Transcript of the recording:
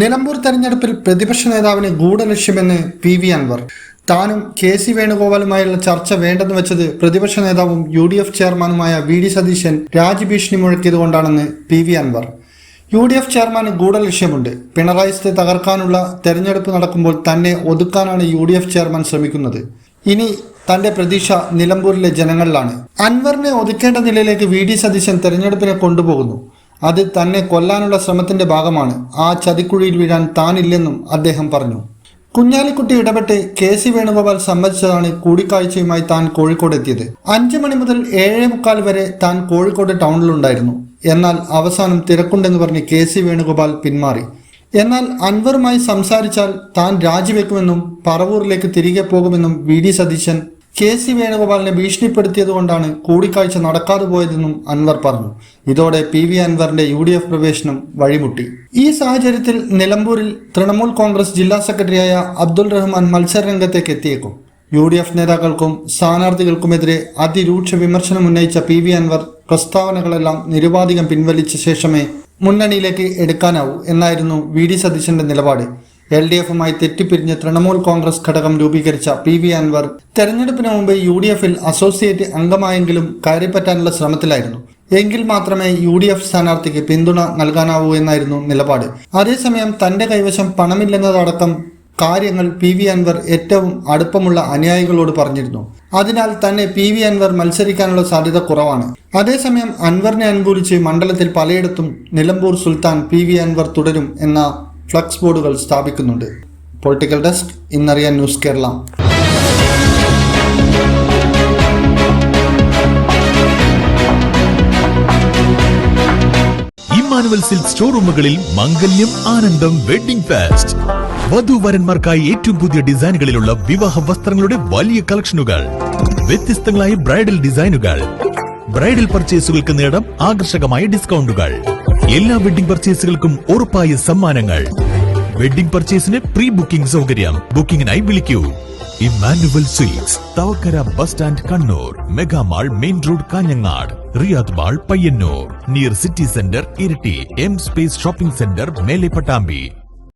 നിലമ്പൂർ തെരഞ്ഞെടുപ്പിൽ പ്രതിപക്ഷ നേതാവിന് ഗൂഢലക്ഷ്യമെന്ന് പി വി അൻവർ. താനും കെ സി വേണുഗോപാലുമായുള്ള ചർച്ച വേണ്ടെന്ന് വെച്ചത് പ്രതിപക്ഷ നേതാവും യു ഡി എഫ് ചെയർമാനുമായ വി ഡി സതീശൻ രാജ്ഭീഷണി മുഴക്കിയതുകൊണ്ടാണെന്ന് P V Anvar. U D F ചെയർമാന് ഗൂഢലക്ഷ്യമുണ്ട്. പിണറായി സ്ഥിതി തകർക്കാനുള്ള തെരഞ്ഞെടുപ്പ് നടക്കുമ്പോൾ തന്നെ ഒതുക്കാനാണ് യു ഡി എഫ് ചെയർമാൻ ശ്രമിക്കുന്നത്. ഇനി തന്റെ പ്രതീക്ഷ നിലമ്പൂരിലെ ജനങ്ങളിലാണ്. അൻവറിനെ ഒതുക്കേണ്ട നിലയിലേക്ക് വി ഡി സതീശൻ തെരഞ്ഞെടുപ്പിനെ കൊണ്ടുപോകുന്നു. അത് തന്നെ കൊല്ലാനുള്ള ശ്രമത്തിന്റെ ഭാഗമാണ്. ആ ചതിക്കുഴിയിൽ വീഴാൻ താനില്ലെന്നും അദ്ദേഹം പറഞ്ഞു. കുഞ്ഞാലിക്കുട്ടി ഇടപെട്ട് കെ സി വേണുഗോപാൽ സമ്മതിച്ചതാണ് കൂടിക്കാഴ്ചയുമായി താൻ കോഴിക്കോട് എത്തിയത്. അഞ്ചു മണി മുതൽ ഏഴേ മുക്കാൽ വരെ താൻ കോഴിക്കോട് ടൗണിലുണ്ടായിരുന്നു. എന്നാൽ അവസാനം തിരക്കുണ്ടെന്ന് പറഞ്ഞ് കെ സി വേണുഗോപാൽ പിന്മാറി. എന്നാൽ അൻവറുമായി സംസാരിച്ചാൽ താൻ രാജിവെക്കുമെന്നും പറവൂരിലേക്ക് തിരികെ പോകുമെന്നും V D Satheesan K C വേണുഗോപാലിനെ ഭീഷണിപ്പെടുത്തിയതുകൊണ്ടാണ് കൂടിക്കാഴ്ച നടക്കാതെ പോയതെന്നും അൻവർ പറഞ്ഞു. ഇതോടെ പി വി അൻവറിന്റെ യു ഡി എഫ് പ്രവേശനം വഴിമുട്ടി. ഈ സാഹചര്യത്തിൽ നിലമ്പൂരിൽ തൃണമൂൽ കോൺഗ്രസ് ജില്ലാ സെക്രട്ടറിയായ അബ്ദുൾ റഹ്മാൻ മത്സരരംഗത്തേക്ക് എത്തിയേക്കും. യു ഡി എഫ് നേതാക്കൾക്കും സ്ഥാനാർത്ഥികൾക്കുമെതിരെ അതിരൂക്ഷ വിമർശനം ഉന്നയിച്ച പി വി അൻവർ പ്രസ്താവനകളെല്ലാം നിരുപാധികം പിൻവലിച്ച ശേഷമേ മുന്നണിയിലേക്ക് എടുക്കാനാവൂ എന്നായിരുന്നു വി ഡി സതീശന്റെ നിലപാട്. എൽ ഡി എഫുമായി തെറ്റിപ്പിരിഞ്ഞ് തൃണമൂൽ കോൺഗ്രസ് ഘടകം രൂപീകരിച്ച പി വി അൻവർ തെരഞ്ഞെടുപ്പിന് മുമ്പ് യു ഡി എഫിൽ അസോസിയേറ്റ് അംഗമായെങ്കിലും കയറിപ്പറ്റാനുള്ള ശ്രമത്തിലായിരുന്നു. എങ്കിൽ മാത്രമേ യു ഡി എഫ് സ്ഥാനാർത്ഥിക്ക് പിന്തുണ നൽകാനാവൂ എന്നായിരുന്നു നിലപാട്. അതേസമയം തന്റെ കൈവശം പണമില്ലെന്നതടക്കം കാര്യങ്ങൾ പി വി അൻവർ ഏറ്റവും അടുപ്പമുള്ള അനുയായികളോട് പറഞ്ഞിരുന്നു. അതിനാൽ തന്നെ പി വി അൻവർ മത്സരിക്കാനുള്ള സാധ്യത കുറവാണ്. അതേസമയം അൻവറിനെ അനുകൂലിച്ച് മണ്ഡലത്തിൽ പലയിടത്തും നിലമ്പൂർ സുൽത്താൻ പി വി അൻവർ തുടരും എന്ന ഫ്ലക്സ് ബോർഡുകൾ സ്ഥാപിക്കുന്നുണ്ട്. പൊളിറ്റിക്കൽ ഡെസ്ക് ഇന്നറിയാൻ ന്യൂസ് കേരള. ഇമ്മാനുവൽ സിൽക്ക് ഷോറൂമുകളിൽ മംഗല്യം ആനന്ദം വെഡിംഗ് ഫാസ്റ്റ്. വധുവരന്മാർക്കായി ഏറ്റവും പുതിയ ഡിസൈനുകളിലുള്ള വിവാഹ വസ്ത്രങ്ങളുടെ വലിയ കളക്ഷനുകൾ. വ്യത്യസ്തങ്ങളായ ബ്രൈഡൽ ഡിസൈനുകൾ. ബ്രൈഡൽ പർച്ചേസുകൾക്ക് നേടാം ആകർഷകമായ ഡിസ്കൗണ്ടുകൾ. എല്ലാ വെഡിംഗ് പർച്ചേസുകൾക്കും ഉറപ്പായ സമ്മാനങ്ങൾ. വെഡിംഗ് പർച്ചേസിന് പ്രീ ബുക്കിംഗ് സൗകര്യം. ബുക്കിംഗിനായി വിളിക്കൂ. Immanuel sweets Thavakkara bus stand Kannur mega mall main road Kanhangad Riyadh mall Payyanur near city centre Iritty M space shopping centre മേലെ പട്ടാമ്പി.